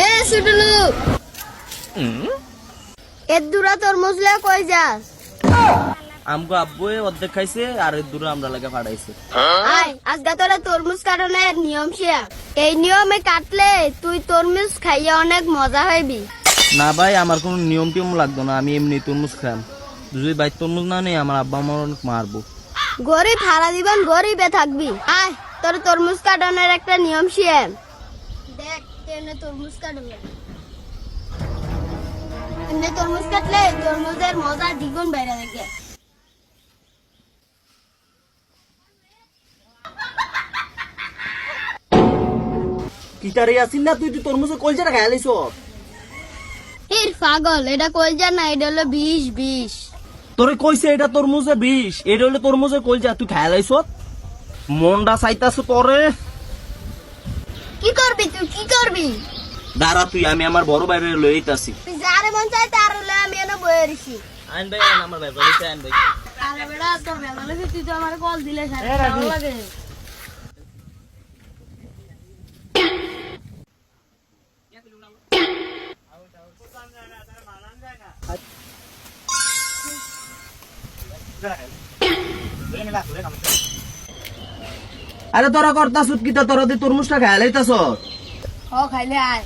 এ সুটুলু এর দূরা তরমুজ লিয়া কই যাস? আমগো আব্বু অর্ধেক খাইছে আর এর দূরে আমরা লাগে ফাড়াইছে। আয় আজকে তোরা তরমুজ কাটনের নিয়ম শেয়া। এই নিয়মে কাটলে তুই তরমুজ খাইয়া অনেক মজা হইবি। না ভাই আমার কোনো নিয়ম টিয়ম লাগতো না আমি এমনি তরমুজ খাম। যদি ভাই তরমুজ না নেই আমার আব্বা আমার অনেক মারবো। গরিব হারা দিবেন গরিবে থাকবি। আয় তোর তরমুজ কাটনের একটা নিয়ম শিয়ান কেনে তরমুজ কাটবে। এমনি তরমুজ কাটলে তরমুজের মজা দ্বিগুণ বেড়ে দেখে কিটারে না তুই তুই তরমুজের কলজাটা খাই লাইছ এর পাগল এটা যা না এটা হলো বিষ বিষ। তোরে কইছে এটা তরমুজে বিষ এটা হলে তরমুজের কলজা তুই খাই লাইছ মনটা চাইতাছ তোরে। কি করবি তুই? কি করবি? দাঁড়া তুই আমি আমার বড় বাইরে লইতাছি তুই যারে মন চাই তার হলে আমি এনে বয়ে রেছি আইন ভাই আইন আমার ভাই বলিতে আইন ভাই। আরে বেড়া তোর বেলা তুই তো আমার কল দিলে সারা ভালো লাগে। আরে তোরা করতাস কিতা তোরা তরমুজটা খাই লাইতাছ হ খাইলে আয়।